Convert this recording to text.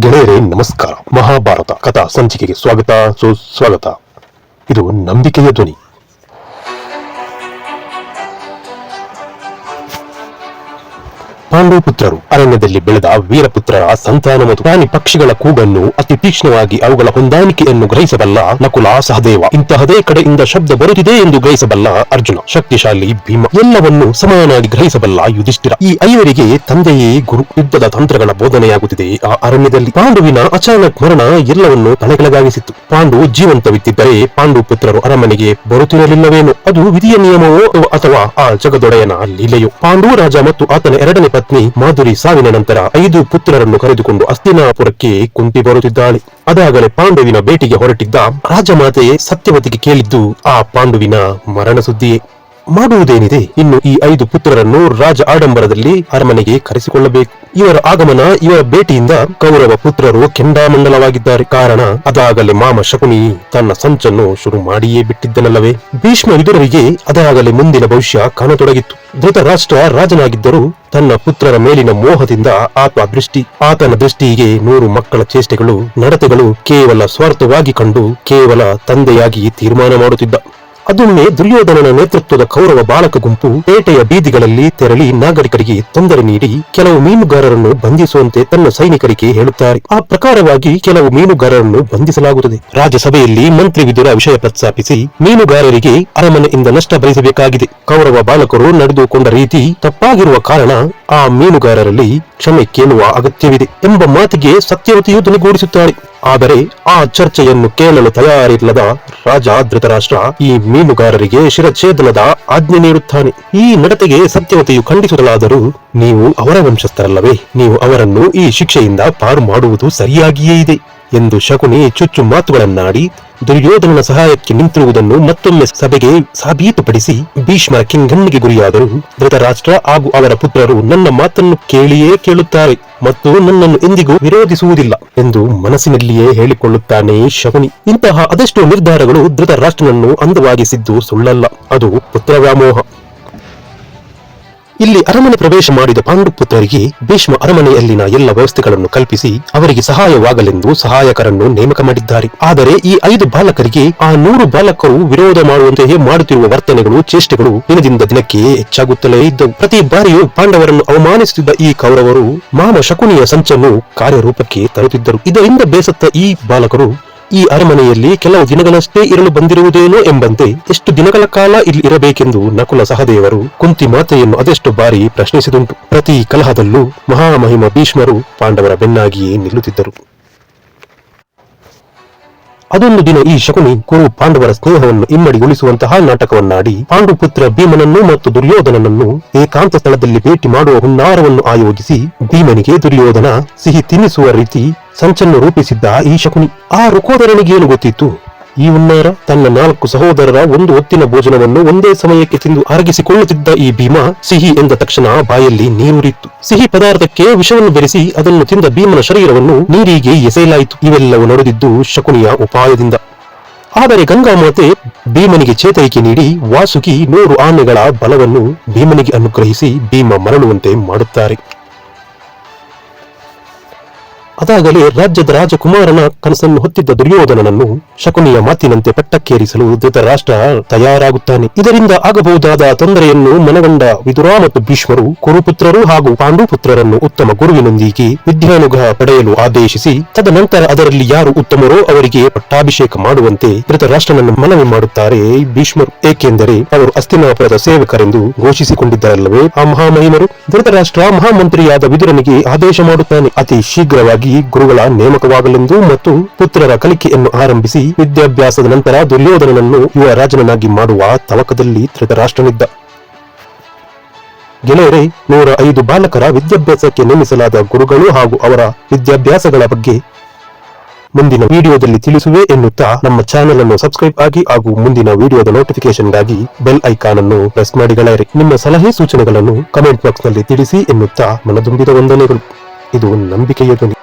ಗೆಳೆಯರೇ ನಮಸ್ಕಾರ. ಮಹಾಭಾರತ ಕಥಾ ಸಂಚಿಕೆಗೆ ಸ್ವಾಗತ ಸುಸ್ವಾಗತ ಇದು ನಂಬಿಕೆಯ ಧ್ವನಿ. ಪಾಂಡು ಪುತ್ರರು ಅರಣ್ಯದಲ್ಲಿ ಬೆಳೆದ ವೀರಪುತ್ರರ ಸಂತಾನ ಮತ್ತು ಪ್ರಾಣಿ ಪಕ್ಷಿಗಳ ಕೂಗನ್ನು ಅತಿ ತೀಕ್ಷ್ಣವಾಗಿ ಅವುಗಳ ಹೊಂದಾಣಿಕೆಯನ್ನು ಗ್ರಹಿಸಬಲ್ಲ ನಕುಲ ಸಹದೇವ. ಇಂತಹದೇ ಕಡೆಯಿಂದ ಶಬ್ದ ಬರುತ್ತಿದೆ ಎಂದು ಗ್ರಹಿಸಬಲ್ಲ ಅರ್ಜುನ. ಶಕ್ತಿಶಾಲಿ ಭೀಮ ಎಲ್ಲವನ್ನು ಸಮಾನವಾಗಿ ಗ್ರಹಿಸಬಲ್ಲ ಯುಧಿಷ್ಠಿರ. ಈ ಐವರಿಗೆ ತಂದೆಯೇ ಗುರು. ಯುದ್ಧದ ತಂತ್ರಗಳ ಬೋಧನೆಯಾಗುತ್ತಿದೆ. ಆ ಅರಣ್ಯದಲ್ಲಿ ಪಾಂಡುವಿನ ಅಚಾನಕ್ ಮರಣ ಎಲ್ಲವನ್ನು ತಲೆಕೆಳಗಾಗಿಸಿತ್ತು. ಪಾಂಡು ಜೀವಂತವಿದ್ದಿದ್ದರೆ ಪಾಂಡು ಪುತ್ರರು ಅರಮನೆಗೆ ಬರುತ್ತಿರಲಿಲ್ಲವೇನೋ? ಅದು ವಿಧಿಯ ನಿಯಮವೋ ಅಥವಾ ಆ ಜಗದೊಡೆಯನ ಲೀಲೆಯೋ? ಪಾಂಡು ರಾಜ ಮತ್ತು ಆತನ ಎರಡನೇ ಪತ್ನಿ ಮಾಧುರಿ ಸಾವಿನ ನಂತರ ಐದು ಪುತ್ರರನ್ನು ಕರೆದುಕೊಂಡು ಅಸ್ತಿನಾಪುರಕ್ಕೆ ಕುಂತಿ ಬರುತ್ತಿದ್ದಾಳೆ. ಅದಾಗಲೇ ಪಾಂಡುವಿನ ಭೇಟಿಗೆ ಹೊರಟಿದ್ದ ರಾಜಮಾತೆ ಸತ್ಯವತಿಗೆ ಕೇಳಿದ್ದು, ಆ ಪಾಂಡುವಿನ ಮರಣ ಸುದ್ದಿಯೇ. ಮಾಡುವುದೇನಿದೆ ಇನ್ನು ಈ ಐದು ಪುತ್ರರನ್ನು ರಾಜ ಆಡಂಬರದಲ್ಲಿ ಅರಮನೆಗೆ ಕರೆಸಿಕೊಳ್ಳಬೇಕು. ಇವರ ಆಗಮನ ಇವರ ಭೇಟಿಯಿಂದ ಕೌರವ ಪುತ್ರರು ಕೆಂಡಾಮಂಡಲವಾಗಿದ್ದಾರೆ. ಕಾರಣ ಅದಾಗಲೇ ಮಾಮ ಶಕುನಿ ತನ್ನ ಸಂಚನ್ನು ಶುರು ಮಾಡಿಯೇ ಬಿಟ್ಟಿದ್ದನಲ್ಲವೇ. ಭೀಷ್ಮ ವಿದುರರಿಗೆ ಅದಾಗಲೇ ಮುಂದಿನ ಭವಿಷ್ಯ ಕಾಣತೊಡಗಿತ್ತು. ಧೃತರಾಷ್ಟ್ರ ರಾಜನಾಗಿದ್ದರೂ ತನ್ನ ಪುತ್ರರ ಮೇಲಿನ ಮೋಹದಿಂದ ಆತ ದೃಷ್ಟಿ. ಆತನ ದೃಷ್ಟಿಗೆ ನೂರು ಮಕ್ಕಳ ಚೇಷ್ಟೆಗಳು, ನಡತೆಗಳು ಕೇವಲ ಸ್ವಾರ್ಥವಾಗಿ ಕಂಡು ಕೇವಲ ತಂದೆಯಾಗಿ ತೀರ್ಮಾನ ಮಾಡುತ್ತಿದ್ದ. ಅದೊಮ್ಮೆ ದುರ್ಯೋಧನನ ನೇತೃತ್ವದ ಕೌರವ ಬಾಲಕ ಗುಂಪು ಪೇಟೆಯ ಬೀದಿಗಳಲ್ಲಿ ತೆರಳಿ ನಾಗರಿಕರಿಗೆ ತೊಂದರೆ ನೀಡಿ ಕೆಲವು ಮೀನುಗಾರರನ್ನು ಬಂಧಿಸುವಂತೆ ತನ್ನ ಸೈನಿಕರಿಗೆ ಹೇಳುತ್ತಾರೆ. ಆ ಪ್ರಕಾರವಾಗಿ ಕೆಲವು ಮೀನುಗಾರರನ್ನು ಬಂಧಿಸಲಾಗುತ್ತದೆ. ರಾಜ್ಯಸಭೆಯಲ್ಲಿ ಮಂತ್ರಿ ವಿದುರ ವಿಷಯ ಪ್ರಸ್ತಾಪಿಸಿ ಮೀನುಗಾರರಿಗೆ ಅರಮನೆಯಿಂದ ನಷ್ಟ ಭರಿಸಬೇಕಾಗಿದೆ. ಕೌರವ ಬಾಲಕರು ನಡೆದುಕೊಂಡ ರೀತಿ ತಪ್ಪಾಗಿರುವ ಕಾರಣ ಆ ಮೀನುಗಾರರಲ್ಲಿ ಕ್ಷಮೆ ಕೇಳುವ ಅಗತ್ಯವಿದೆ ಎಂಬ ಮಾತಿಗೆ ಸತ್ಯವತಿಯು ಧ್ವನಿಗೂಡಿಸುತ್ತಾಳೆ ಆದರೆ ಆ ಚರ್ಚೆಯನ್ನು ಕೇಳಲು ತಯಾರಿಲ್ಲದ ರಾಜ ಧೃತರಾಷ್ಟ್ರ ಈ ಮೀನುಗಾರರಿಗೆ ಶಿರಚ್ಛೇದನದ ಆಜ್ಞೆ ನೀಡುತ್ತಾನೆ. ಈ ನಡತೆಗೆ ಸತ್ಯವತೆಯು ಖಂಡಿಸುತ್ತಲಾದರೂ ನೀವು ಅವರ ವಂಶಸ್ಥರಲ್ಲವೇ. ನೀವು ಅವರನ್ನು ಈ ಶಿಕ್ಷೆಯಿಂದ ಪಾರು ಮಾಡುವುದು ಸರಿಯಾಗಿಯೇ ಇದೆ ಎಂದು ಶಕುನಿ ಚುಚ್ಚು ಮಾತುಗಳನ್ನಾಡಿ ದುರ್ಯೋಧನನ ಸಹಾಯಕ್ಕೆ ನಿಂತಿರುವುದನ್ನು ಮತ್ತೊಮ್ಮೆ ಸಭೆಗೆ ಸಾಬೀತುಪಡಿಸಿ ಭೀಷ್ಮ ಕಿಂಗಣ್ಣಿಗೆ ಗುರಿಯಾದರು ಧೃತರಾಷ್ಟ್ರ ಹಾಗೂ ಅವರ ಪುತ್ರರು ನನ್ನ ಮಾತನ್ನು ಕೇಳಿಯೇ ಕೇಳುತ್ತಾರೆ ಮತ್ತು ನನ್ನನ್ನು ಎಂದಿಗೂ ವಿರೋಧಿಸುವುದಿಲ್ಲ ಎಂದು ಮನಸ್ಸಿನಲ್ಲಿಯೇ ಹೇಳಿಕೊಳ್ಳುತ್ತಾನೆ ಶಕುನಿ ಇಂತಹ ಅದೆಷ್ಟೋ ನಿರ್ಧಾರಗಳು ಧೃತರಾಷ್ಟ್ರನನ್ನು ಅಂದವಾಗಿಸಿದ್ದು ಸುಳ್ಳಲ್ಲ. ಅದು ಪುತ್ರ ವ್ಯಾಮೋಹ ಇಲ್ಲಿ ಅರಮನೆ ಪ್ರವೇಶ ಮಾಡಿದ ಪಾಂಡುಪುತ್ರರಿಗೆ ಭೀಷ್ಮ ಅರಮನೆಯಲ್ಲಿನ ಎಲ್ಲ ವ್ಯವಸ್ಥೆಗಳನ್ನು ಕಲ್ಪಿಸಿ ಅವರಿಗೆ ಸಹಾಯವಾಗಲೆಂದು ಸಹಾಯಕರನ್ನು ನೇಮಕ ಮಾಡಿದ್ದಾರೆ. ಆದರೆ ಈ ಐದು ಬಾಲಕರಿಗೆ ಆ ನೂರು ಬಾಲಕರು ವಿರೋಧ ಮಾಡುವಂತೆಯೇ ಮಾಡುತ್ತಿರುವ ವರ್ತನೆಗಳು, ಚೇಷ್ಟೆಗಳು ದಿನದಿಂದ ದಿನಕ್ಕೆ ಹೆಚ್ಚಾಗುತ್ತಲೇ ಇದ್ದವು. ಪ್ರತಿ ಬಾರಿಯೂ ಪಾಂಡವರನ್ನು ಅವಮಾನಿಸುತ್ತಿದ್ದ ಈ ಕೌರವರು ಮಾಮ ಶಕುನಿಯ ಸಂಚನ್ನು ಕಾರ್ಯರೂಪಕ್ಕೆ ತರುತ್ತಿದ್ದರು. ಇದರಿಂದ ಬೇಸತ್ತ ಈ ಬಾಲಕರು ಈ ಅರಮನೆಯಲ್ಲಿ ಕೆಲವು ದಿನಗಳಷ್ಟೇ ಇರಲು ಬಂದಿರುವುದೇನೋ ಎಂಬಂತೆ ಎಷ್ಟು ದಿನಗಳ ಕಾಲ ಇಲ್ಲಿ ಇರಬೇಕೆಂದು ನಕುಲ ಸಹದೇವರು ಕುಂತಿ ಮಾತೆಯನ್ನು ಅದೆಷ್ಟು ಬಾರಿ ಪ್ರಶ್ನಿಸಿದುಂಟು. ಪ್ರತಿ ಕಲಹದಲ್ಲೂ ಮಹಾಮಹಿಮ ಭೀಷ್ಮರು ಪಾಂಡವರ ಬೆನ್ನಾಗಿಯೇ ನಿಲ್ಲುತ್ತಿದ್ದರು. ಅದೊಂದು ದಿನ ಈ ಶಕುನಿ ಕುರು ಪಾಂಡವರ ಸ್ನೇಹವನ್ನು ಇಮ್ಮಡಿಗೊಳಿಸುವಂತಹ ನಾಟಕವನ್ನಾಡಿ ಪಾಂಡುಪುತ್ರ ಭೀಮನನ್ನು ಮತ್ತು ದುರ್ಯೋಧನನನ್ನು ಏಕಾಂತ ಸ್ಥಳದಲ್ಲಿ ಭೇಟಿ ಮಾಡುವ ಹುನ್ನಾರವನ್ನು ಆಯೋಜಿಸಿ ಭೀಮನಿಗೆ ದುರ್ಯೋಧನ ಸಿಹಿ ತಿನ್ನಿಸುವ ರೀತಿ ಸಂಚನ್ನು ರೂಪಿಸಿದ್ದ ಈ ಶಕುನಿ. ಆ ರುಕೋದರನಿಗೇನು ಗೊತ್ತಿತ್ತು? ಈ ಹುನ್ನಾರ ತನ್ನ ನಾಲ್ಕು ಸಹೋದರರ ಒಂದು ಹೊತ್ತಿನ ಭೋಜನವನ್ನು ಒಂದೇ ಸಮಯಕ್ಕೆ ತಿಂದು ಅರಗಿಸಿಕೊಳ್ಳುತ್ತಿದ್ದ ಈ ಭೀಮ ಸಿಹಿ ಎಂದ ತಕ್ಷಣ ಬಾಯಲ್ಲಿ ನೀರುರಿತ್ತು. ಸಿಹಿ ಪದಾರ್ಥಕ್ಕೆ ವಿಷವನ್ನು ಬೆರೆಸಿ ಅದನ್ನು ತಿಂದ ಭೀಮನ ಶರೀರವನ್ನು ನೀರಿಗೆ ಎಸೆಯಲಾಯಿತು. ಇವೆಲ್ಲವೂ ನಡೆದಿದ್ದು ಶಕುನಿಯ ಉಪಾಯದಿಂದ. ಆದರೆ ಗಂಗಾಮಾತೆ ಭೀಮನಿಗೆ ಚೇತರಿಕೆ ನೀಡಿ ವಾಸುಕಿ ನೂರು ಆನೆಗಳ ಬಲವನ್ನು ಭೀಮನಿಗೆ ಅನುಗ್ರಹಿಸಿ ಭೀಮ ಮರಳುವಂತೆ ಮಾಡುತ್ತಾರೆ. ಅದಾಗಲೇ ರಾಜ್ಯದ ರಾಜಕುಮಾರನ ಕನಸನ್ನು ಹೊತ್ತಿದ್ದ ದುರ್ಯೋಧನನನ್ನು ಶಕುನಿಯ ಮಾತಿನಂತೆ ಪಟ್ಟಕ್ಕೇರಿಸಲು ಧೃತರಾಷ್ಟ್ರ ತಯಾರಾಗುತ್ತಾನೆ. ಇದರಿಂದ ಆಗಬಹುದಾದ ತೊಂದರೆಯನ್ನು ಮನಗಂಡ ವಿದುರ ಮತ್ತು ಭೀಷ್ಮರು ಕುರುಪುತ್ರರು ಹಾಗೂ ಪಾಂಡುಪುತ್ರರನ್ನು ಉತ್ತಮ ಗುರುವಿನೊಂದಿಗೆ ವಿದ್ಯಾನುಗ್ರಹ ಪಡೆಯಲು ಆದೇಶಿಸಿ, ತದನಂತರ ಅದರಲ್ಲಿ ಯಾರು ಉತ್ತಮರೋ ಅವರಿಗೆ ಪಟ್ಟಾಭಿಷೇಕ ಮಾಡುವಂತೆ ಧೃತರಾಷ್ಟ್ರನನ್ನು ಮನವಿ ಮಾಡುತ್ತಾರೆ ಭೀಷ್ಮರು. ಏಕೆಂದರೆ ಅವರು ಅಸ್ತಿನಾಪುರದ ಸೇವಕರೆಂದು ಘೋಷಿಸಿಕೊಂಡಿದ್ದರಲ್ಲವೇ ಆ ಮಹಾಮಹಿಮರು? ಧೃತರಾಷ್ಟ್ರ ಮಹಾಮಂತ್ರಿಯಾದ ವಿದುರನಿಗೆ ಆದೇಶ ಮಾಡುತ್ತಾನೆ. ಅತಿ ಶೀಘ್ರವಾಗಿ ಗುರುಗಳ ನೇಮಕವಾಗಲೆಂದು ಮತ್ತು ಪುತ್ರರ ಕಲಿಕೆಯನ್ನು ಆರಂಭಿಸಿ ವಿದ್ಯಾಭ್ಯಾಸದ ನಂತರ ದುರ್ಯೋಧನನನ್ನು ಯುವ ರಾಜನನ್ನಾಗಿ ಮಾಡುವ ತವಕದಲ್ಲಿ ಧೃತರಾಷ್ಟ್ರನಿದ್ದ. ಗೆಳೆಯರೇ, ನೂರ ಐದು ಬಾಲಕರ ವಿದ್ಯಾಭ್ಯಾಸಕ್ಕೆ ನೇಮಿಸಲಾದ ಗುರುಗಳು ಹಾಗೂ ಅವರ ವಿದ್ಯಾಭ್ಯಾಸಗಳ ಬಗ್ಗೆ ಮುಂದಿನ ವಿಡಿಯೋದಲ್ಲಿ ತಿಳಿಸುವೆ ಎನ್ನುತ್ತಾ ನಮ್ಮ ಚಾನೆಲ್ ಅನ್ನು ಸಬ್ಸ್ಕ್ರೈಬ್ ಆಗಿ ಹಾಗೂ ಮುಂದಿನ ವಿಡಿಯೋದ ನೋಟಿಫಿಕೇಶನ್ಗಾಗಿ ಬೆಲ್ ಐಕಾನ್ ಅನ್ನು ಪ್ರೆಸ್ ಮಾಡಿ ಗೆಳೆಯರೆ ನಿಮ್ಮ ಸಲಹೆ ಸೂಚನೆಗಳನ್ನು ಕಮೆಂಟ್ ಬಾಕ್ಸ್ನಲ್ಲಿ ತಿಳಿಸಿ ಎನ್ನುತ್ತಾ ಮನದುಂಬಿದ ವಂದನೆಗಳು. ಇದು ನಂಬಿಕೆಯ ಧ್ವನಿ.